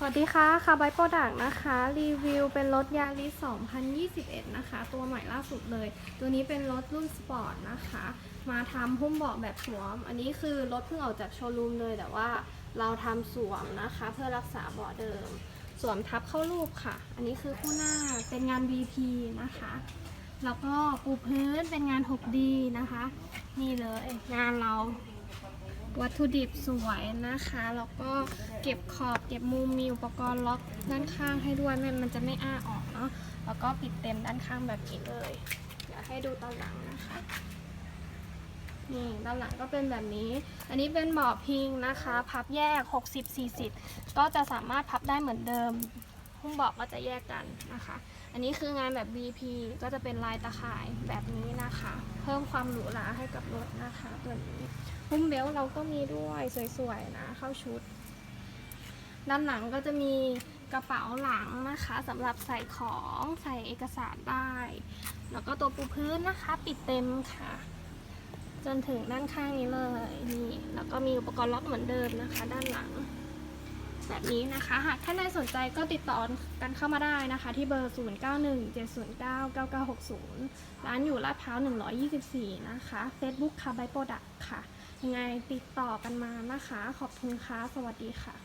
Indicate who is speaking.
Speaker 1: สวัสดีค่ะคาร์บายโปรดักต์นะคะ รีวิวเป็นรถยาริส2021 นะคะ ตัวใหม่ล่าสุดเลย ตัวนี้เป็นรถรุ่นสปอร์ตนะคะ มาทำหุ้มเบาะแบบสวม อันนี้คือรถเพิ่งออกจากโชว์รูมเลย แต่ว่าเราทำสวมนะคะ เพื่อรักษาเบาะเดิม สวมทับเข้ารูปค่ะ อันนี้คือคู่หน้าเป็นงาน VP นะคะ แล้วก็ปูพื้นเป็นงาน 6D นะคะ นี่เลยงานเรา วัตถุดิบสวยนะคะ แล้วก็เก็บขอบเก็บมุมมีอุปกรณ์ล็อกด้านข้างให้ด้วยไม่มันจะไม่อ้าออกเนาะ แล้วก็ปิดเต็มด้านข้างแบบนี้เลย เดี๋ยวให้ดูตอนหลังนะคะ นี่ด้านหลังก็เป็นแบบนี้ อันนี้เป็นเบาะพิงนะคะ พับแยก 60-40 ก็จะสามารถพับได้เหมือนเดิม หุ้มเบาะก็จะแยกกันนะคะ อันนี้คืองานแบบ BP ก็จะเป็นลายตะข่ายแบบนี้นะคะ เพิ่มความหรูหราให้กับรถนะคะตัวนี้หุ้มเบลต์เราก็มีด้วยสวยๆนะเข้าชุด ด้านหลังก็จะมีกระเป๋าหลังนะคะสำหรับใส่ของใส่เอกสารได้ แล้วก็ตัวปูพื้นนะคะ ปิดเต็มค่ะ จนถึงด้านข้างนี้เลยนี่แล้วก็มีอุปกรณ์ล็อกเหมือนเดิมนะคะ ด้านหลัง แบบนี้นะคะ หากท่านใดสนใจก็ติดต่อกันเข้ามาได้นะคะ ที่เบอร์ 0917099960 ร้านอยู่ลาดพร้าว 124 นะคะ Facebook ค่ะ by Product ค่ะ ยังไงติดต่อกันมานะคะ ขอบคุณค่ะ สวัสดีค่ะ